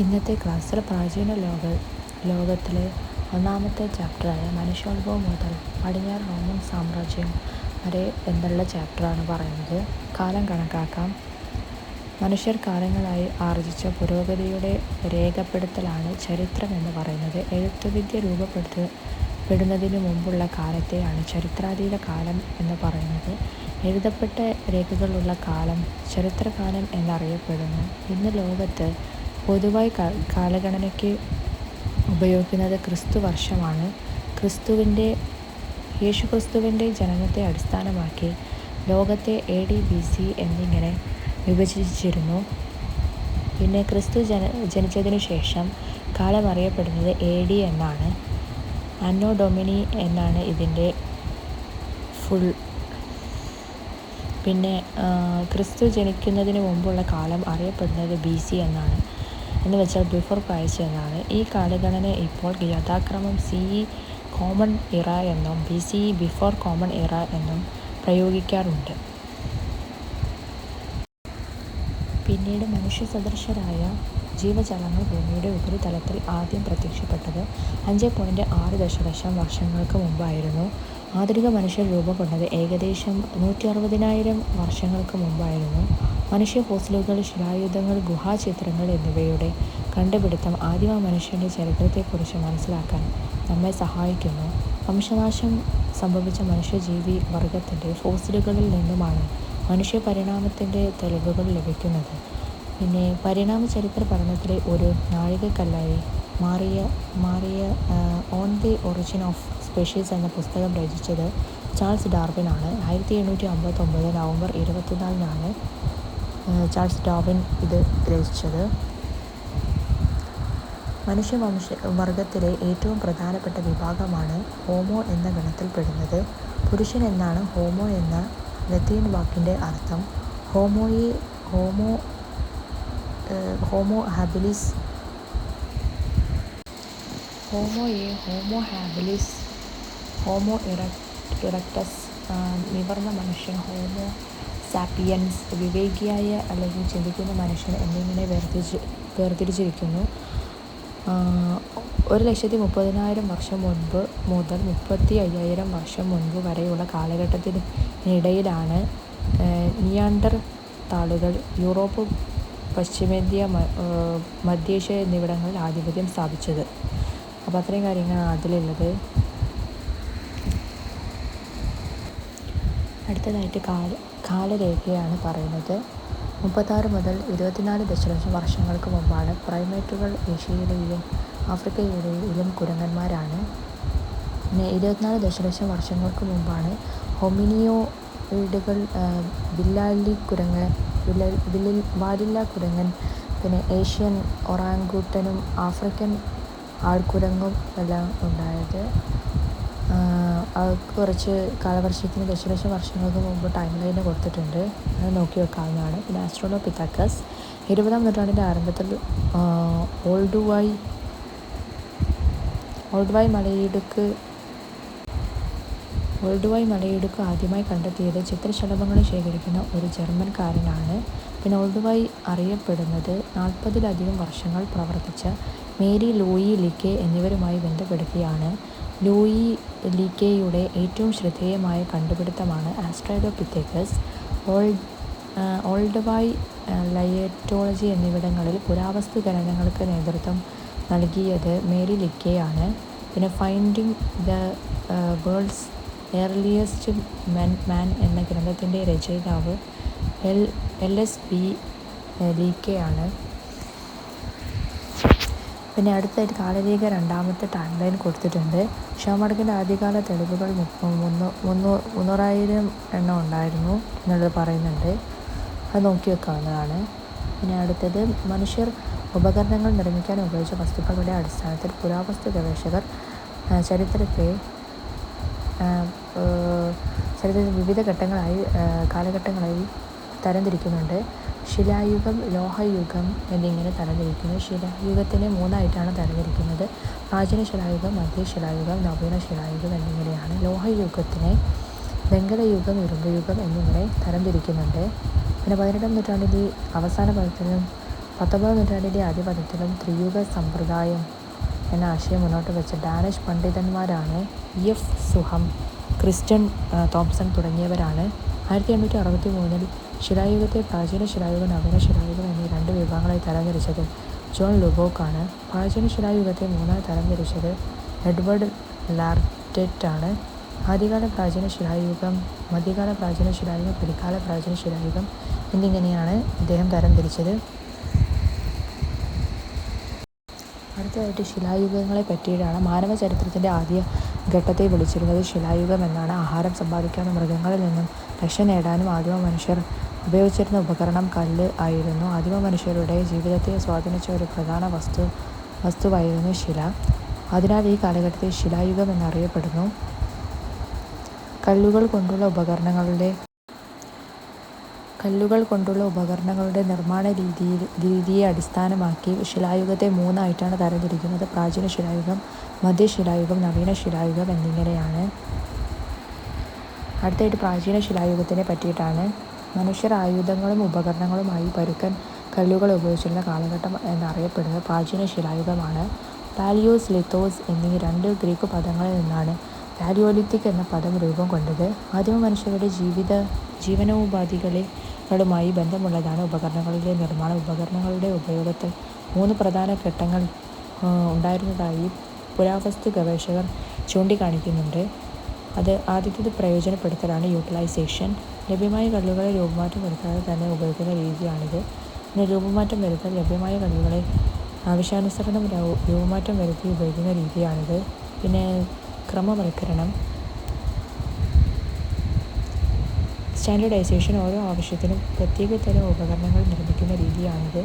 ഇന്നത്തെ ക്ലാസ്സിൽ പ്രാചീന ലോക ലോകത്തിലെ ഒന്നാമത്തെ ചാപ്റ്ററായ മനുഷ്യോത്ഭവം മുതൽ പടിഞ്ഞാറ് റോമൻ സാമ്രാജ്യം വരെ എന്നുള്ള ചാപ്റ്ററാണ് പറയുന്നത്. കാലം കണക്കാക്കാം. മനുഷ്യർ കാലങ്ങളായി ആർജിച്ച പുരോഗതിയുടെ രേഖപ്പെടുത്തലാണ് ചരിത്രം എന്ന് പറയുന്നത്. എഴുത്തുവിദ്യ രൂപപ്പെടുത്ത പെടുന്നതിനു മുമ്പുള്ള കാലത്തെയാണ് ചരിത്രാതീത കാലം എന്ന് പറയുന്നത്. എഴുതപ്പെട്ട രേഖകളുള്ള കാലം ചരിത്രകാലം എന്നറിയപ്പെടുന്നു. ഇന്ന് ലോകത്ത് പൊതുവായി കാലഗണനയ്ക്ക് ഉപയോഗിക്കുന്നത് ക്രിസ്തു വർഷമാണ്. ക്രിസ്തുവിന്റെ യേശുക്രിസ്തുവിന്റെ ജനനത്തെ അടിസ്ഥാനമാക്കി ലോകത്തെ എ ഡി ബി സി എന്നിങ്ങനെ വിഭജിച്ചിരുന്നു പിന്നെ ക്രിസ്തു ജന ജനിച്ചതിനു ശേഷം കാലം അറിയപ്പെടുന്നത് എ ഡി എന്നാണ്. അന്നോ ഡൊമിനി എന്നാണ് ഇതിന്റെ ഫുൾ പിന്നെ ക്രിസ്തു ജനിക്കുന്നതിന് മുമ്പുള്ള കാലം അറിയപ്പെടുന്നത് ബി സി എന്നാണ്. എന്ന് വെച്ചാൽ ബിഫോർ ക്രൈസ്റ്റ് എന്നാണ്. ഈ കാലഗണന ഇപ്പോൾ യഥാക്രമം സി ഇ കോമൺ ഇറ എന്നും B C E before common era എന്നും പ്രയോഗിക്കാറുണ്ട്. പിന്നീട് മനുഷ്യസദൃശരായ ജീവജാലങ്ങൾ ഭൂമിയുടെ ഉപരിതലത്തിൽ ആദ്യം പ്രത്യക്ഷപ്പെട്ടത് അഞ്ച് പോയിന്റ് ആറ് ദശലക്ഷം വർഷങ്ങൾക്ക് മുമ്പായിരുന്നു. ആധുനിക മനുഷ്യർ രൂപം കൊണ്ടത് ഏകദേശം നൂറ്റി അറുപതിനായിരം വർഷങ്ങൾക്ക് മുമ്പായിരുന്നു. മനുഷ്യ ഫോസിലുകൾ ശിലായുധങ്ങൾ ഗുഹാചിത്രങ്ങൾ എന്നിവയുടെ കണ്ടുപിടുത്തം ആദിമ മനുഷ്യന്റെ ചരിത്രത്തെക്കുറിച്ച് മനസ്സിലാക്കാൻ നമ്മെ സഹായിക്കുന്നു. വംശനാശം സംഭവിച്ച മനുഷ്യജീവി വർഗത്തിന്റെ ഫോസിലുകളിൽ നിന്നുമാണ് മനുഷ്യ പരിണാമത്തിന്റെ തെളിവുകൾ ലഭിക്കുന്നത്. പിന്നെ പരിണാമ ചരിത്ര പഠനത്തിലെ ഒരു നാഴികക്കല്ലായി മാറിയ മാറിയ on the origin of species എന്ന പുസ്തകം രചിച്ചത് ചാൾസ് ഡാർവിൻ ആണ്. ആയിരത്തി എണ്ണൂറ്റി അമ്പത്തൊമ്പത് നവംബർ ഇരുപത്തിനാലിനാണ് ചാൾസ് ഡാർവിൻ ഇത് രചിച്ചത്. മനുഷ്യവംശ വർഗത്തിലെ ഏറ്റവും പ്രധാനപ്പെട്ട വിഭാഗമാണ് ഹോമോ എന്ന ഗണത്തിൽപ്പെടുന്നത്. പുരുഷൻ എന്നാണ് ഹോമോ എന്ന ലത്തീൻ വാക്കിന്റെ അർത്ഥം. ഹോമോയെ ഹോമോ ഹോമോ ഹാബിലിസ് ഹോമോയെ ഹോമോ ഹാബിലിസ് ഹോമോ ഇറ ഇറക്ടസ് നിവർന്ന മനുഷ്യൻ ഹോമോ സാപ്പിയൻസ് വിവേകിയായ അല്ലെങ്കിൽ ചിന്തിക്കുന്ന മനുഷ്യൻ എന്നിങ്ങനെ വേർതിരിച്ച് വേർതിരിച്ചിരിക്കുന്നു. ഒരു ലക്ഷത്തി മുപ്പതിനായിരം വർഷം മുൻപ് മുതൽ മുപ്പത്തി അയ്യായിരം വർഷം മുൻപ് വരെയുള്ള കാലഘട്ടത്തിനിടയിലാണ് നിയാണ്ടർ താളുകൾ യൂറോപ്പ് പശ്ചിമേന്ത്യ മധ്യേഷ്യ എന്നിവിടങ്ങളിൽ ആധിപത്യം സ്ഥാപിച്ചത്. അപ്പോൾ അത്രയും കാര്യങ്ങളാണ് അതിലുള്ളത്. അടുത്തതായിട്ട് കാല കാലരേഖയാണ് പറയുന്നത്. മുപ്പത്താറ് മുതൽ ഇരുപത്തിനാല് ദശലക്ഷം വർഷങ്ങൾക്ക് മുമ്പാണ് പ്രൈമേറ്റുകൾ ഏഷ്യയിലെയും ആഫ്രിക്കയിലെയും കുരങ്ങന്മാരാണ്. പിന്നെ ഇരുപത്തിനാല് ദശലക്ഷം വർഷങ്ങൾക്ക് മുമ്പാണ് ഹൊമിനിയോയിഡുകൾ ബില്ലാലി കുരങ്ങ് വില്ലിൽ വാലില്ല കുരങ്ങൻ പിന്നെ ഏഷ്യൻ ഒറാങ്കൂട്ടനും ആഫ്രിക്കൻ ആൾക്കുരങ്ങും എല്ലാം ഉണ്ടായത്. അവർക്ക് കുറച്ച് കാലവർഷത്തിന് ദശലക്ഷം വർഷങ്ങൾക്ക് മുമ്പ് ടൈം ലൈന് കൊടുത്തിട്ടുണ്ട്. അത് നോക്കി വെക്കാവുന്നതാണ്. പിന്നെ ആസ്ട്രോണോ പിതാക്കസ് ഇരുപതാം നൂറ്റാണ്ടിന്റെ ആരംഭത്തിൽ ഓൾഡ് വൈ ഓൾഡ് വൈ മലയിടുക്ക് ഓൾഡ് വൈ മലയിടുക്ക് ആദ്യമായി കണ്ടെത്തിയത് ചിത്രശലഭങ്ങൾ ശേഖരിക്കുന്ന ഒരു ജർമ്മൻകാരനാണ് പിന്നെ ഓൾഡ് വൈ അറിയപ്പെടുന്നത് നാൽപ്പതിലധികം വർഷങ്ങൾ പ്രവർത്തിച്ച മേരി ലൂയി ലിക്കെ എന്നിവരുമായി ബന്ധപ്പെടുത്തിയാണ് ലൂയി ലിക്കേയുടെ ഏറ്റവും ശ്രദ്ധേയമായ കണ്ടുപിടുത്തമാണ് ആസ്ട്രൈഡോപിത്തേക്കസ് ഓൾഡ് ഓൾഡ് വൈ ലയറ്റോളജി എന്നിവിടങ്ങളിൽ പുരാവസ്തു ഖനനങ്ങൾക്ക് നേതൃത്വം നൽകിയത് മേരി ലിക്കെയാണ്. പിന്നെ finding the world's earliest men man എന്ന ഗ്രന്ഥത്തിന്റെ രചയിതാവ് എൽ എൽ എസ് പി ലീക്കെയാണ്. പിന്നെ അടുത്തായിട്ട് കാലരേഖ രണ്ടാമത്തെ ടൈം ലൈൻ കൊടുത്തിട്ടുണ്ട്. ഷാമടക്കിന്റെ ആദ്യകാല തെളിവുകൾ മുപ്പത് മുന്നൂ മുന്നൂറായിരം എണ്ണം ഉണ്ടായിരുന്നു എന്നുള്ളത് പറയുന്നുണ്ട്. അത് നോക്കി വെക്കാവുന്നതാണ്. പിന്നെ അടുത്തത് മനുഷ്യർ ഉപകരണങ്ങൾ നിർമ്മിക്കാൻ ഉപയോഗിച്ച വസ്തുക്കളുടെ അടിസ്ഥാനത്തിൽ പുരാവസ്തു ഗവേഷകർ ചരിത്രത്തെ ചരിത്രത്തിൽ വിവിധ ഘട്ടങ്ങളായി കാലഘട്ടങ്ങളായി തരംതിരിക്കുന്നുണ്ട്. ശിലായുഗം ലോഹയുഗം എന്നിങ്ങനെ തരംതിരിക്കുന്നു. ശിലായുഗത്തിനെ മൂന്നായിട്ടാണ് തരംതിരിക്കുന്നത്. പ്രാചീന ശിലായുഗം മധ്യശിലായുഗം നവീന ശിലായുഗം എന്നിങ്ങനെയാണ് ലോഹയുഗത്തിനെ വെങ്കലയുഗം ഇരുമ്പുയുഗം എന്നിങ്ങനെ തരംതിരിക്കുന്നുണ്ട്. പിന്നെ പതിനെട്ടാം നൂറ്റാണ്ടിന്റെ അവസാന പദത്തിലും പത്തൊമ്പതാം നൂറ്റാണ്ടിന്റെ ആദ്യപദത്തിലും ത്രിയുഗ സമ്പ്രദായം എന്ന ആശയം മുന്നോട്ട് വെച്ച ഡാനിഷ് പണ്ഡിതന്മാരാണ് എഫ്. സുഹം, ക്രിസ്റ്റ്യൻ തോംസൺ തുടങ്ങിയവരാണ്. ആയിരത്തി എണ്ണൂറ്റി അറുപത്തി മൂന്നിൽ ശിലായുഗത്തെ പ്രാചീന ശിലായുഗം നവീന ശിലായുഗം എന്നീ രണ്ട് വിഭാഗങ്ങളെ തരംതിരിച്ചത് ജോൺ ലുബോക്ക് ആണ്. പ്രാചീന ശിലായുഗത്തെ മൂന്നായി തരംതിരിച്ചത് എഡ്വേർഡ് ലാർഡറ്റ് ആദ്യകാല പ്രാചീന ശിലായുഗം, മധ്യകാല പ്രാചീന ശിലായുഗം, പിൽക്കാല പ്രാചീന ശിലായുഗം എന്നിങ്ങനെയാണ് ഇദ്ദേഹം തരംതിരിച്ചത്. അടുത്തതായിട്ട് ശിലായുഗങ്ങളെ പറ്റിയിട്ടാണ് മാനവ ചരിത്രത്തിന്റെ ആദ്യ ഘട്ടത്തെ വിളിച്ചിരുന്നത് ശിലായുഗം എന്നാണ്. ആഹാരം സമ്പാദിക്കാനും മൃഗങ്ങളിൽ നിന്നും രക്ഷ നേടാനും ആദ്യമ ആദിമമനുഷ്യർ ഉപയോഗിച്ചിരുന്ന ഉപകരണം കല്ല് ആയിരുന്നു. ആദിമമനുഷ്യരുടെ ജീവിതത്തെ സ്വാധീനിച്ച ഒരു പ്രധാന വസ്തു വസ്തുവായിരുന്നു ശില. അതിനാൽ ഈ കാലഘട്ടത്തെ ശിലായുഗം എന്നറിയപ്പെടുന്നു. കല്ലുകൾ കൊണ്ടുള്ള ഉപകരണങ്ങളുടെ കല്ലുകൾ കൊണ്ടുള്ള ഉപകരണങ്ങളുടെ നിർമ്മാണ രീതിയിൽ രീതിയെ അടിസ്ഥാനമാക്കി ശിലായുഗത്തെ മൂന്നായിട്ടാണ് തരംതിരിക്കുന്നത്. പ്രാചീന ശിലായുഗം, മധ്യശിലായുഗം, നവീന ശിലായുഗം എന്നിങ്ങനെയാണ്. അടുത്തായിട്ട് പ്രാചീന ശിലായുഗത്തിനെ പറ്റിയിട്ടാണ്. മനുഷ്യർ ആയുധങ്ങളും ഉപകരണങ്ങളുമായി പരുക്കൻ കല്ലുകൾ ഉപയോഗിച്ചിരുന്ന കാലഘട്ടം എന്നറിയപ്പെടുന്നത് പ്രാചീന ശിലായുഗമാണ്. പാലിയോസ്, ലിത്തോസ് എന്നീ രണ്ട് ഗ്രീക്ക് പദങ്ങളിൽ നിന്നാണ് പാലിയോലിത്തിക് എന്ന പദം രൂപം കൊണ്ടത്. ആദിമ മനുഷ്യരുടെ ജീവിത ജീവനോപാധികളുമായി ബന്ധമുള്ളതാണ് ഉപകരണങ്ങളുടെ നിർമ്മാണം. ഉപകരണങ്ങളുടെ ഉപയോഗത്തിൽ മൂന്ന് പ്രധാന ഘട്ടങ്ങൾ ഉണ്ടായിരുന്നതായി പുരാവസ്തു ഗവേഷകർ ചൂണ്ടിക്കാണിക്കുന്നുണ്ട്. അത് ആദ്യത്തേത് പ്രയോജനപ്പെടുത്തലാണ് യൂട്ടിലൈസേഷൻ. ലഭ്യമായ കല്ലുകളെ രൂപമാറ്റം വരുത്താതെ തന്നെ ഉപയോഗിക്കുന്ന രീതിയാണിത്. പിന്നെ രൂപമാറ്റം വരുത്താൻ ലഭ്യമായ കല്ലുകളെ ആവശ്യാനുസരണം രൂപമാറ്റം വരുത്തി ഉപയോഗിക്കുന്ന രീതിയാണിത്. പിന്നെ ക്രമവൽക്കരണം. സ്റ്റാൻഡേർഡൈസേഷൻ. ഓരോ ആവശ്യത്തിനും പ്രത്യേക തരം ഉപകരണങ്ങൾ നിർമ്മിക്കുന്ന രീതിയാണിത്.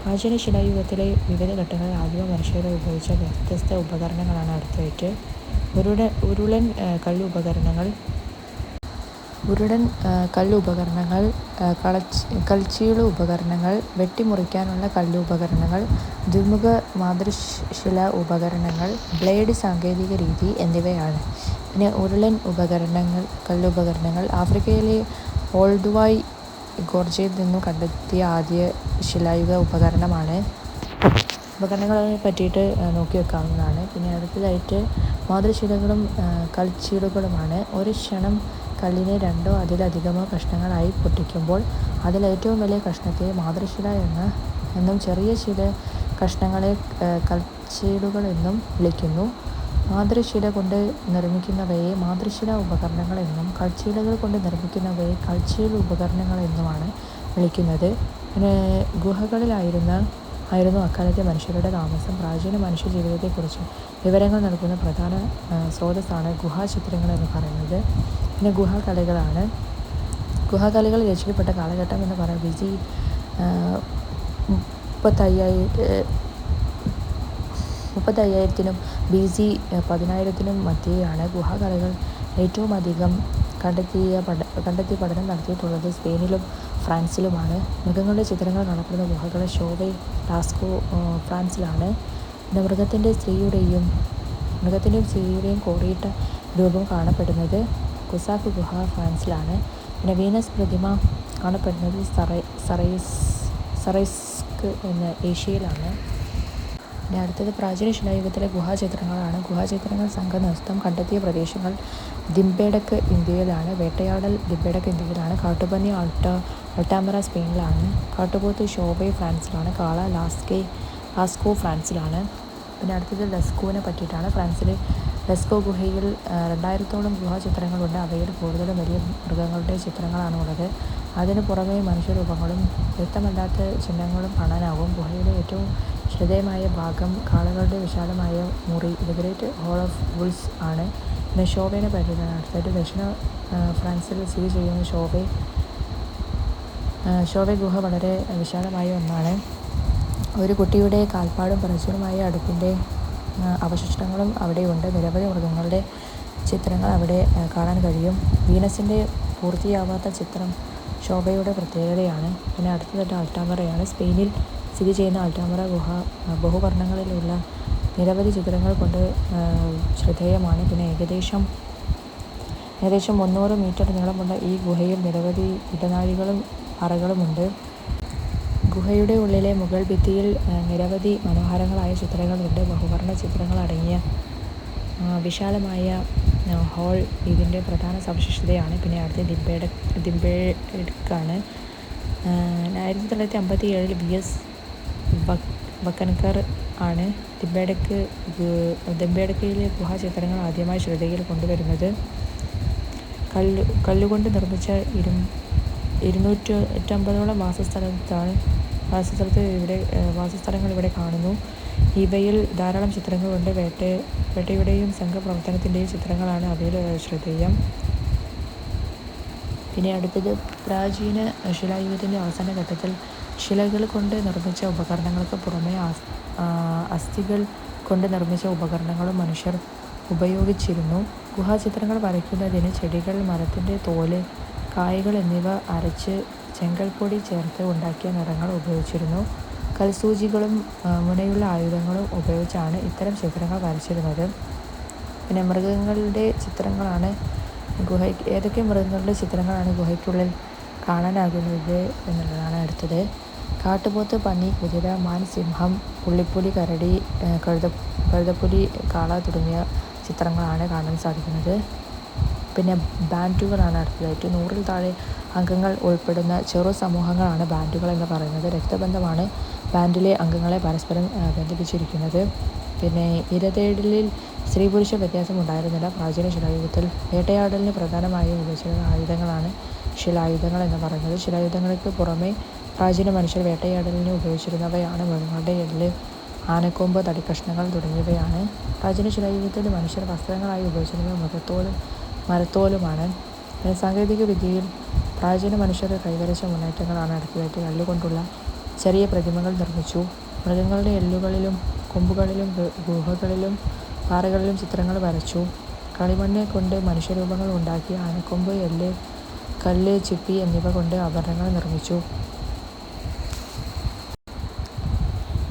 പ്രാചീന ശിലായുഗത്തിലെ വിവിധ ഘട്ടങ്ങളിൽ ആദിമമനുഷ്യർ ഉപയോഗിച്ച വ്യത്യസ്ത ഉപകരണങ്ങളാണ് അടുത്തതായിട്ട്. ഉരുളൻ കല്ലുപകരണങ്ങൾ, കൽച്ചീളു ഉപകരണങ്ങൾ, വെട്ടിമുറിക്കാനുള്ള കല്ലുപകരണങ്ങൾ, ദ്വിമുഖ മാതൃശില ഉപകരണങ്ങൾ, ബ്ലേഡ് സാങ്കേതിക രീതി എന്നിവയാണ്. പിന്നെ ഉരുളൻ ഉപകരണങ്ങൾ കല്ലുപകരണങ്ങൾ. ആഫ്രിക്കയിലെ ഓൾഡുവായ് ഗോർജയിൽ നിന്നും കണ്ടെത്തിയ ആദ്യ ശിലായുഗ ഉപകരണമാണ്. ഉപകരണങ്ങളെ പറ്റിയിട്ട് നോക്കി വെക്കാവുന്നതാണ് പിന്നെ അടുത്തതായിട്ട് മാതൃശിലകളും കൽച്ചീളുകളുമാണ്. ഒരു ക്ഷണം കല്ലിനെ രണ്ടോ അതിലധികമോ കഷ്ണങ്ങളായി പൊട്ടിക്കുമ്പോൾ അതിലേറ്റവും വലിയ കഷ്ണത്തെ മാതൃശില എന്ന് എന്നും ചെറിയ ചില കഷ്ണങ്ങളെ കൽച്ചീടുകൾ എന്നും വിളിക്കുന്നു. മാതൃശില കൊണ്ട് നിർമ്മിക്കുന്നവയെ മാതൃശില ഉപകരണങ്ങൾ എന്നും കൾച്ചീടുകൾ കൊണ്ട് നിർമ്മിക്കുന്നവയെ കൾച്ചീട് ഉപകരണങ്ങൾ എന്നുമാണ് വിളിക്കുന്നത്. പിന്നെ ആയിരുന്നു അക്കാലത്തെ മനുഷ്യരുടെ താമസം. പ്രാചീന മനുഷ്യ മനുഷ്യജീവിതത്തെക്കുറിച്ച് വിവരങ്ങൾ നൽകുന്ന പ്രധാന സ്രോതസ്സാണ് ഗുഹാചിത്രങ്ങൾ എന്ന് പറയുന്നത്. പിന്നെ ഗുഹാകലകളാണ്. ഗുഹാകലകൾ രചിക്കപ്പെട്ട കാലഘട്ടം എന്ന് പറയുന്നത് ബി. സി മുപ്പത്തയ്യായിരത്തിനും ബി. സി പതിനായിരത്തിനും മധ്യേയാണ്. കണ്ടെത്തിയ പടം കണ്ടെത്തി പഠനം നടത്തിയിട്ടുള്ളത് സ്പെയിനിലും ഫ്രാൻസിലുമാണ്. മൃഗങ്ങളുടെ ചിത്രങ്ങൾ കാണപ്പെടുന്ന ഗുഹകൾ ഷോവെ, ടാസ്കോ ഫ്രാൻസിലാണ്. പിന്നെ മൃഗത്തിന്റെ സ്ത്രീയുടെയും മൃഗത്തിന്റെയും സ്ത്രീയുടെയും കോറിയിട്ട രൂപം കാണപ്പെടുന്നത് കുസാക് ഗുഹ ഫ്രാൻസിലാണ്. പിന്നെ വീനസ് പ്രതിമ കാണപ്പെടുന്നത് സറൈ സറൈസ്ക് ഏഷ്യയിലാണ്. പിന്നെ അടുത്തത് പ്രാചീന ശിലായുഗത്തിലെ ഗുഹാചിത്രങ്ങളാണ്. ഗുഹാചിത്രങ്ങൾ സംഘനൃത്തം കണ്ടെത്തിയ പ്രദേശങ്ങൾ ദിമ്പേടക്ക് ഇന്ത്യയിലാണ്. വേട്ടയാടൽ ദിമ്പേടക്ക് ഇന്ത്യയിലാണ്. കാട്ടുപന്നി അൾട്ടാമറ സ്പെയിനിലാണ്. കാട്ടുപോത്ത് ഷോബൈ ഫ്രാൻസിലാണ്. കാള ലാസ്കെ ലാസ്കോ ഫ്രാൻസിലാണ്. പിന്നെ അടുത്തത് ലസ്കോനെ പറ്റിയിട്ടാണ്. ഫ്രാൻസിലെ ലസ്കോ ഗുഹയിൽ രണ്ടായിരത്തോളം ഗുഹാചിത്രങ്ങളുണ്ട്. അവയിൽ കൂടുതലും വലിയ മൃഗങ്ങളുടെ ചിത്രങ്ങളാണ് ഉള്ളത് അതിനു പുറമേ മനുഷ്യരൂപങ്ങളും വ്യക്തമല്ലാത്ത ചിഹ്നങ്ങളും കാണാനാവും ഗുഹയിലെ ഏറ്റവും ശ്രദ്ധേയമായ ഭാഗം കാളകളുടെ വിശാലമായ മുറി the great hall of bulls ആണ്. പിന്നെ ഷോബേനെ പറ്റിയിട്ടാണ് അടുത്തതായിട്ട്. ദക്ഷിണ ഫ്രാൻസിൽ സ്ഥിതി ചെയ്യുന്ന ഷോവെ ഗുഹ വളരെ വിശാലമായ ഒന്നാണ്. ഒരു കുട്ടിയുടെ കാൽപ്പാടും പ്രചുരമായ അടുപ്പിന്റെ അവശിഷ്ടങ്ങളും അവിടെയുണ്ട്. നിരവധി മൃഗങ്ങളുടെ ചിത്രങ്ങൾ അവിടെ കാണാൻ കഴിയും. വീനസിന്റെ പൂർത്തിയാവാത്ത ചിത്രം ശോഭയുടെ പ്രത്യേകതയാണ്. പിന്നെ അടുത്തതായിട്ട് അൾട്ടാമറയാണ്. സ്പെയിനിൽ സ്ഥിതി ചെയ്യുന്ന അൾട്ടാമറ ഗുഹ ബഹുവർണങ്ങളിലുള്ള നിരവധി ചിത്രങ്ങൾ കൊണ്ട് ശ്രദ്ധേയമാണ്. പിന്നെ ഏകദേശം മുന്നൂറ് മീറ്റർ നീളമുള്ള ഈ ഗുഹയിൽ നിരവധി ഇടനാഴികളും അറകളുമുണ്ട്. ഗുഹയുടെ ഉള്ളിലെ മുകൾ ഭിത്തിയിൽ നിരവധി മനോഹരങ്ങളായ ചിത്രങ്ങളുണ്ട്. ബഹുവർണ ചിത്രങ്ങളടങ്ങിയ വിശാലമായ ഹോൾ ഇതിന്റെ പ്രധാന സവിശേഷതയാണ്. പിന്നെ അടുത്ത ദിബേഡ ദിബേഡക്കാണ് ആയിരത്തി തൊള്ളായിരത്തി അമ്പത്തി ഏഴിൽ ബി എസ് ബക്കൻകർ ആണ് ദിബേഡക്ക് ദിബേഡക്കയിലെ ഗുഹാചിത്രങ്ങൾ ആദ്യമായി ശ്രദ്ധയിൽ കൊണ്ടുവരുന്നത്. കല്ല് കല്ലുകൊണ്ട് നിർമ്മിച്ച ഇരു ഇരുന്നൂറ്റി എട്ടമ്പതോളം വാസസ്ഥലത്താണ് വാസസ്ഥലത്ത് ഇവിടെ വാസസ്ഥലങ്ങൾ ഇവിടെ കാണുന്നു. ഇവയിൽ ധാരാളം ചിത്രങ്ങളുണ്ട് വേട്ട വേട്ടയുടെയും സംഘപ്രവർത്തനത്തിന്റെയും ചിത്രങ്ങളാണ് അവയിൽ ശ്രദ്ധേയം. പിന്നെ അടുത്തത് പ്രാചീന ശിലായുഗത്തിന്റെ അവസാന ഘട്ടത്തിൽ ശിലകൾ കൊണ്ട് നിർമ്മിച്ച ഉപകരണങ്ങൾക്ക് പുറമെ അസ്ഥികൾ കൊണ്ട് നിർമ്മിച്ച ഉപകരണങ്ങളും മനുഷ്യർ ഉപയോഗിച്ചിരുന്നു. ഗുഹാചിത്രങ്ങൾ വരയ്ക്കുന്നതിന് ചെടികൾ മരത്തിന്റെ തോൽ കായകൾ എന്നിവ അരച്ച് ചെങ്കൽപ്പൊടി ചേർത്ത് ഉണ്ടാക്കിയ നിറങ്ങൾ ഉപയോഗിച്ചിരുന്നു. കൽസൂചികളും മുനയുള്ള ആയുധങ്ങളും ഉപയോഗിച്ചാണ് ഇത്തരം ചിത്രങ്ങൾ വരച്ചിരുന്നത്. പിന്നെ മൃഗങ്ങളുടെ ചിത്രങ്ങളാണ് ഗുഹ ഏതൊക്കെ മൃഗങ്ങളുടെ ചിത്രങ്ങളാണ് ഗുഹയ്ക്കുള്ളിൽ കാണാനാകുന്നത് എന്നുള്ളതാണ് അടുത്തത്. കാട്ടുപോത്ത് പന്നി കുതിര മാൻ സിംഹം പുള്ളിപ്പുലി കരടി കഴുത കഴുതപ്പുലി കാള തുടങ്ങിയ ചിത്രങ്ങളാണ് കാണാൻ സാധിക്കുന്നത്. പിന്നെ ബാൻഡുകളാണ് അടുത്തതായിട്ട് നൂറിൽ താഴെ അംഗങ്ങൾ ഉൾപ്പെടുന്ന ചെറു സമൂഹങ്ങളാണ് ബാൻഡുകൾ എന്ന് പറയുന്നത്. രക്തബന്ധമാണ് ബാൻഡിലെ അംഗങ്ങളെ പരസ്പരം ബന്ധിപ്പിച്ചിരിക്കുന്നത്. പിന്നെ ഇരതേടലിൽ സ്ത്രീ പുരുഷ വ്യത്യാസം ഉണ്ടായിരുന്നില്ല. പ്രാചീന ശിലായുഗത്തിൽ വേട്ടയാടലിന് പ്രധാനമായും ഉപയോഗിച്ച ആയുധങ്ങളാണ് ശിലായുധങ്ങൾ എന്ന് പറയുന്നത്. ശിലായുധങ്ങൾക്ക് പുറമെ പ്രാചീന മനുഷ്യർ വേട്ടയാടലിന് ഉപയോഗിച്ചിരുന്നവയാണ്. മൃഗങ്ങളുടെ എല്ല് ആനക്കൊമ്പ് തടിക്കഷ്ണങ്ങൾ തുടങ്ങിയവയാണ് പ്രാചീന ശിലായുഗത്തിൽ മനുഷ്യർ വസ്ത്രങ്ങളായി ഉപയോഗിച്ചിരുന്നത്. മൃഗത്തോലും മരത്തോലുമാണ്. സാങ്കേതിക വിദ്യയിൽ പ്രാചീന മനുഷ്യർ കൈവരിച്ച മുന്നേറ്റങ്ങളാണ് അടുത്തതായിട്ട് കല്ലുകൊണ്ടുള്ള ചെറിയ പ്രതിമകൾ നിർമ്മിച്ചു. മൃഗങ്ങളുടെ എല്ലുകളിലും കൊമ്പുകളിലും ഗുഹകളിലും പാറകളിലും ചിത്രങ്ങൾ വരച്ചു. കളിമണ്ണെ കൊണ്ട് മനുഷ്യരൂപങ്ങൾ ഉണ്ടാക്കി ആനക്കൊമ്പ് എല്ല് കല്ല് ചിപ്പി എന്നിവ കൊണ്ട് ആഭരണങ്ങൾ നിർമ്മിച്ചു.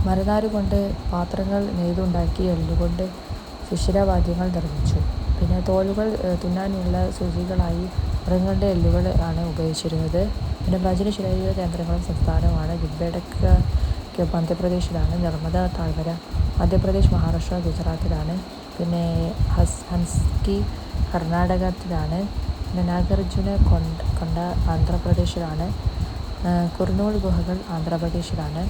മരനാരുകൊണ്ട് പാത്രങ്ങൾ നെയ്തുണ്ടാക്കി എല്ലുകൊണ്ട് സുഷിരവാദ്യങ്ങൾ നിർമ്മിച്ചു. പിന്നെ തോലുകൾ തുന്നാനുള്ള സൂചികളായി മൃഗങ്ങളുടെ എല്ലുകൾ ആണ് ഉപയോഗിച്ചിരുന്നത്. പിന്നെ ശിലായുഗ കേന്ദ്രങ്ങളും സംസ്ഥാനമാണ് ഗിബേഡക്ക് മധ്യപ്രദേശിലാണ് നർമ്മദ താഴ്വര മധ്യപ്രദേശ് മഹാരാഷ്ട്ര ഗുജറാത്തിലാണ് പിന്നെ ഹസ് ഹൻസ്കി കർണാടകത്തിലാണ് പിന്നെ നാഗർജുന കൊണ്ട കൊണ്ട ആന്ധ്രാപ്രദേശിലാണ് കുർണൂൾ ഗുഹകൾ ആന്ധ്രാപ്രദേശിലാണ്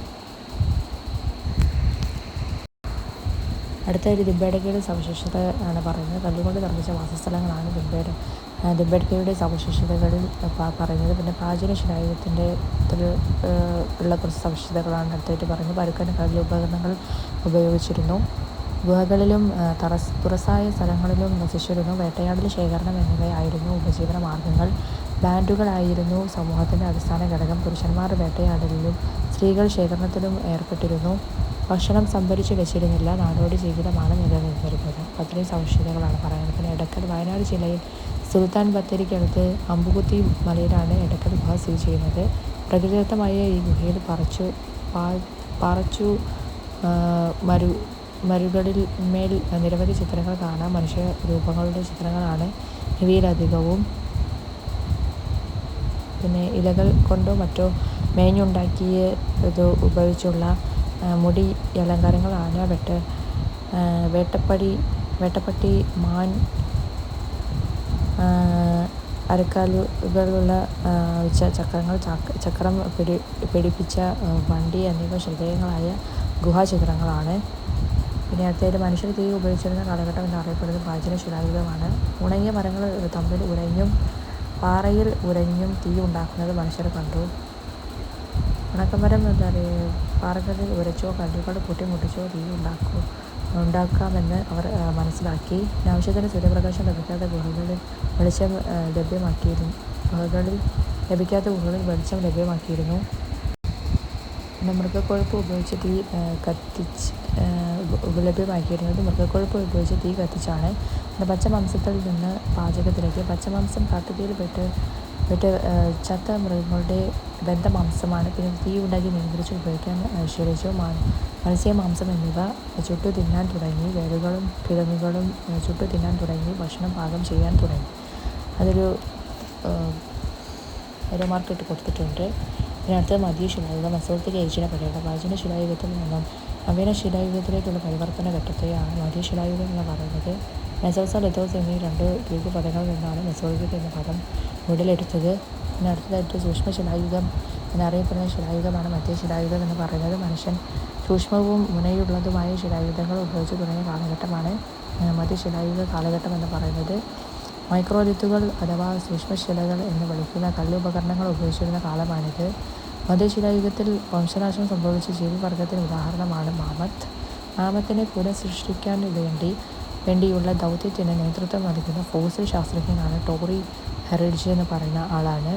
അടുത്ത ഒരു ദിബേഡക്കയുടെ സവിശേഷത ആണ് പറയുന്നത്. കല്ലുകൊണ്ട് നിർമ്മിച്ച വാസസ്ഥലങ്ങളാണ് ദിബേഡ ദിബേഡക്കയുടെ സവിശേഷതകളിൽ പറയുന്നത്. പിന്നെ പ്രാചീന ശിലായുഗത്തിന്റെ ഉള്ള കുറച്ച് സവിശേഷതകളാണ് അടുത്തായിട്ട് പറയുന്നത്. പരുക്കൻ കല്ലുപകരണങ്ങൾ ഉപയോഗിച്ചിരുന്നു. ഗുഹകളിലും തറസ് തുറസായ സ്ഥലങ്ങളിലും വസിച്ചിരുന്നു. വേട്ടയാടൽ ശേഖരണം എന്നിവയായിരുന്നു ഉപജീവന മാർഗങ്ങൾ. ബാൻഡുകളായിരുന്നു സമൂഹത്തിന്റെ അടിസ്ഥാന ഘടകം. പുരുഷന്മാർ വേട്ടയാടലിലും സ്ത്രീകൾ ശേഖരണത്തിലും ഏർപ്പെട്ടിരുന്നു. ഭക്ഷണം സംഭരിച്ചു വെച്ചിരുന്നില്ല നാടോടി ജീവിതമാണ് നിലനിന്നിരുന്നത്. അത്രയും സവിശേഷതകളാണ് പറയുന്നത് പിന്നെ എടക്കൽ വയനാട് ജില്ലയിൽ സുൽത്താൻ ബത്തേരിക്കടുത്ത് അമ്പുകുത്തി മലയിലാണ് എടക്കൽ ഗുഹ സ്ഥിതി ചെയ്യുന്നത്. പ്രകൃതിദത്തമായ ഈ ഗുഹയിൽ പറച്ചു പറച്ചു മരു മരുകളിൽ മേൽ നിരവധി ചിത്രങ്ങൾ കാണാം. മനുഷ്യ രൂപങ്ങളുടെ ചിത്രങ്ങളാണ് ഇവയിലധികവും പിന്നെ ഇലകൾ കൊണ്ടോ മറ്റോ മേഞ്ഞുണ്ടാക്കിയ ഇത് ഉപയോഗിച്ചുള്ള മുടി അലങ്കാരങ്ങൾ വെട്ട വേട്ടപ്പടി വേട്ടപ്പട്ടി മാൻ അരക്കാലുകളുള്ള ചക്രങ്ങൾ ചക്രം പിടി പിടിപ്പിച്ച വണ്ടി എന്നിവ ശ്രദ്ധേയങ്ങളായ ഗുഹാചിത്രങ്ങളാണ്. പിന്നെ അടുത്തത് മനുഷ്യർ തീ ഉപയോഗിച്ചിരുന്ന കാലഘട്ടം എന്നറിയപ്പെടുന്നത് പ്രാചീന ശിലായുഗമാണ്. ഉണങ്ങിയ മരങ്ങൾ തമ്മിൽ ഉരഞ്ഞും പാറയിൽ ഉരഞ്ഞും തീ ഉണ്ടാക്കുന്നത് മനുഷ്യർ കണ്ടു. ഉണക്കമരം എന്താ പറയുക പാറകളിൽ ഉരച്ചോ കല്ലുകൾ പൊട്ടിമുട്ടിച്ചോ തീ ഉണ്ടാക്കൂ ഉണ്ടാക്കാമെന്ന് അവർ മനസ്സിലാക്കി. ആവശ്യത്തിന് സൂര്യപ്രകാശം ലഭിക്കാത്ത ഗുഹകളിൽ വെളിച്ചം ലഭ്യമാക്കിയിരുന്നു ഗുഹകളിൽ ലഭിക്കാത്ത ഗുഹകളിൽ വെളിച്ചം ലഭ്യമാക്കിയിരുന്നു. പിന്നെ മൃഗക്കൊഴുപ്പ് ഉപയോഗിച്ച് തീ കത്തിച്ച് ലഭ്യമാക്കിയിരുന്നത് മൃഗക്കൊഴുപ്പ് ഉപയോഗിച്ച് തീ കത്തിച്ചാണ്. പച്ചമാംസത്തിൽ നിന്ന് പാചകത്തിലേക്ക് പച്ചമാംസം കാട്ടുതീയിൽ പെട്ട് പെട്ട് ചത്ത മൃഗങ്ങളുടെ ബന്ധമാംസമാണ്. പിന്നെ തീ ഉണ്ടാക്കി നിയന്ത്രിച്ച് ഉപയോഗിക്കാൻ ശീലിച്ചു. മത്സ്യമാംസം എന്നിവ ചുട്ടു തിന്നാൻ തുടങ്ങി. വേരുകളും കിഴങ്ങുകളും ചുട്ടു തിന്നാൻ തുടങ്ങി. ഭക്ഷണം പാകം ചെയ്യാൻ തുടങ്ങി. അതൊരു ഒരു ഇട്ട് കൊടുത്തിട്ടുണ്ട്. പിന്നെ അടുത്തത് മധ്യ ശിലായുഗം. മെസോളിത്തിക് ഏജിനെ പറ്റിയുള്ള പ്രാചീന ശിലായുഗത്തിൽ നിന്നും നവീന ശിലായുഗത്തിലേക്കുള്ള പരിവർത്തന ഘട്ടത്തെയാണ് മധ്യ ശിലായുഗം എന്ന് പറയുന്നത്. മെസോസ ലിത്തോസ് എന്നീ രണ്ട് ഗ്രീക്ക് പദങ്ങളിൽ നിന്നാണ് മെസോളിക് എന്ന പദം ഉടലെടുത്തത് പിന്നെ അടുത്തതായിട്ട് സൂക്ഷ്മ ശിലായുഗം എന്നറിയപ്പെടുന്ന ശിലായുഗമാണ് മധ്യ ശിലായുഗം എന്ന് പറയുന്നത്. മനുഷ്യൻ സൂക്ഷ്മവും മുനയുള്ളതുമായ ശിലായുധങ്ങൾ ഉപയോഗിച്ച് തുടങ്ങിയ കാലഘട്ടമാണ് മധ്യശിലായുഗ കാലഘട്ടം എന്ന് പറയുന്നത്. മൈക്രോലിത്തുകൾ അഥവാ സൂക്ഷ്മശിലകൾ എന്ന് വിളിക്കുന്ന കല്ലുപകരണങ്ങൾ ഉപയോഗിച്ചിരുന്ന കാലമാണിത്. മധ്യശിലായുഗത്തിൽ വംശനാശം സംഭവിച്ച ജീവിവർഗത്തിന് ഉദാഹരണമാണ് മാമത്ത്. മാമത്തിനെ പുനഃസൃഷ്ടിക്കാൻ വേണ്ടി വേണ്ടിയുള്ള ദൗത്യത്തിന് നേതൃത്വം നൽകുന്ന ഫോസിൽ ശാസ്ത്രജ്ഞനാണ് ടോറി ഹെറിഡ്ജ് എന്ന് പറയുന്ന ആളാണ്.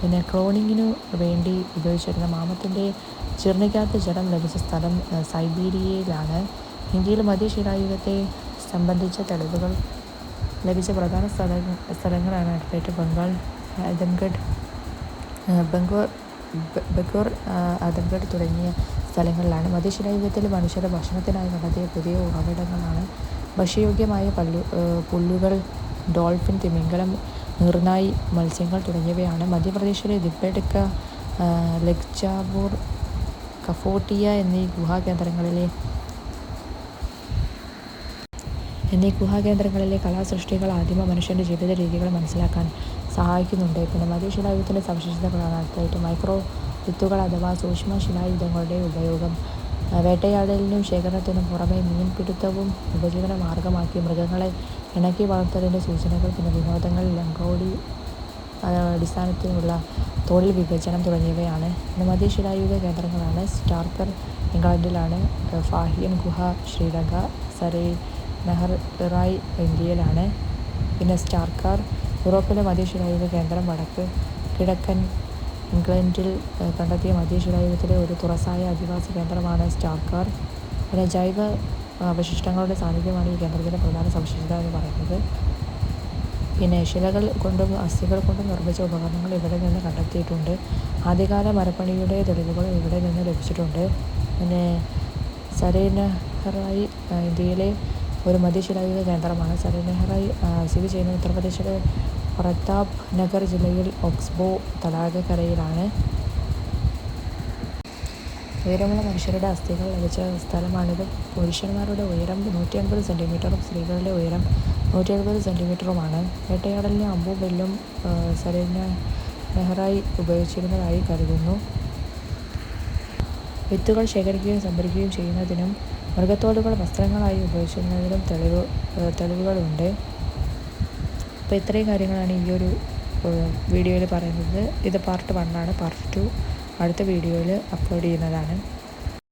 പിന്നെ ക്ലോണിങ്ങിനു വേണ്ടി ഉപയോഗിച്ചിരുന്ന മാമത്തിന്റെ ജീർണിക്കാത്ത ജലം ലഭിച്ച സ്ഥലം സൈബീരിയയിലാണ്. ഇന്ത്യയിൽ മധ്യശിലായുഗത്തെ സംബന്ധിച്ച തെളിവുകൾ ലഭിച്ച പ്രധാന സ്ഥല സ്ഥലങ്ങളാണ് അടുത്തായിട്ട് ബംഗാൾ ആദംഗഡ് ബംഗൂർ ബംഗൂർ ആദംഗഡ് തുടങ്ങിയ സ്ഥലങ്ങളിലാണ് മധ്യശിലായുഗത്തിൽ മനുഷ്യരുടെ ഭക്ഷണത്തിനായി കണ്ടെത്തിയ പുതിയ ഉറവിടങ്ങളാണ്. ഭക്ഷ്യയോഗ്യമായ പല്ലു പുല്ലുകൾ ഡോൾഫിൻ തിമിംഗലം നീർനായി മത്സ്യങ്ങൾ തുടങ്ങിയവയാണ്. മധ്യപ്രദേശിലെ ദിബെഡ്ക ലക്ചാബൂർ കഫോട്ടിയ എന്നീ ഗുഹാകേന്ദ്രങ്ങളിലെ എന്നീ ഗുഹാകേന്ദ്രങ്ങളിലെ കലാസൃഷ്ടികൾ ആദിമ മനുഷ്യന്റെ ജീവിത രീതികൾ മനസ്സിലാക്കാൻ സഹായിക്കുന്നുണ്ട്. പിന്നെ മധ്യശിലായുഗത്തിന്റെ സവിശേഷതകളാണ് അടുത്തായിട്ട് മൈക്രോ വിത്തുകൾ അഥവാ സൂക്ഷ്മ ശിലായുധങ്ങളുടെ ഉപയോഗം വേട്ടയാടലിനും ശേഖരണത്തിനും പുറമെ മീൻപിടുത്തവും ഉപജീവന മാർഗമാക്കി മൃഗങ്ങളെ ഇണക്കി വളർത്തലിന്റെ സൂചനകൾ പിന്നെ വിനോദങ്ങൾ ലങ്കോടി അടിസ്ഥാനത്തിലുള്ള തൊഴിൽ വിഭജനം തുടങ്ങിയവയാണ്. മധ്യശിലായുഗ കേന്ദ്രങ്ങളാണ് സ്റ്റാർക്കർ ഇംഗ്ലണ്ടിലാണ് ഫാഹിയൻ ഗുഹ ശ്രീലങ്ക സരൈ ഇറായ് ഇന്ത്യയിലാണ്. പിന്നെ സ്റ്റാർക്കാർ യൂറോപ്പിലെ മധ്യശിലായുഗ കേന്ദ്രം വടക്ക് കിഴക്കൻ ഇംഗ്ലണ്ടിൽ കണ്ടെത്തിയ മധ്യശിലായുഗത്തിലെ ഒരു തുറസായ അധിവാസ കേന്ദ്രമാണ് സ്റ്റാർക്കാർ. പിന്നെ ജൈവ അവശിഷ്ടങ്ങളുടെ സാന്നിധ്യമാണ് ഈ കേന്ദ്രത്തിന്റെ പ്രധാന സവിശേഷത എന്ന് പറയുന്നത്. പിന്നെ ശിലകൾ കൊണ്ടും അസ്ഥികൾ കൊണ്ടും നിർമ്മിച്ച ഉപകരണങ്ങൾ ഇവിടെ നിന്ന് കണ്ടെത്തിയിട്ടുണ്ട്. ആദ്യകാല മരപ്പണിയുടെ തെളിവുകളും ഇവിടെ നിന്ന് ലഭിച്ചിട്ടുണ്ട്. പിന്നെ സരേനഹറായി ഇന്ത്യയിലെ ഒരു മധ്യശിലായുഗ കേന്ദ്രമാണ്. സരേനഹറായി സ്ഥിതി ചെയ്യുന്ന ഉത്തർപ്രദേശിലെ പ്രതാപ് നഗർ ജില്ലയിൽ ഓക്സ്ബോ തടാകക്കരയിലാണ്. ഉയരമുള്ള മനുഷ്യരുടെ അസ്ഥികൾ ലഭിച്ച സ്ഥലമാണിത്. പുരുഷന്മാരുടെ ഉയരം നൂറ്റി അൻപത് സെന്റിമീറ്ററും സ്ത്രീകളുടെ ഉയരം നൂറ്റി എഴുപത് സെന്റിമീറ്ററുമാണ് വേട്ടയാടലിന് അമ്പും വില്ലും സരേന നെഹ്റായി ഉപയോഗിച്ചിരുന്നതായി കരുതുന്നു. വിത്തുകൾ ശേഖരിക്കുകയും സംഭരിക്കുകയും ചെയ്യുന്നതിനും മൃഗത്തോടുകൾ വസ്ത്രങ്ങളായി ഉപയോഗിച്ചിരുന്നതിനും തെളിവ് തെളിവുകളുണ്ട്. അപ്പോൾ ഇത്രയും കാര്യങ്ങളാണ് ഈ ഒരു വീഡിയോയിൽ പറയുന്നത്. ഇത് പാർട്ട് വണ്ണാണ് പാർട്ട് ടു അടുത്ത വീഡിയോയിൽ അപ്ലോഡ് ചെയ്യുന്നതാണ്.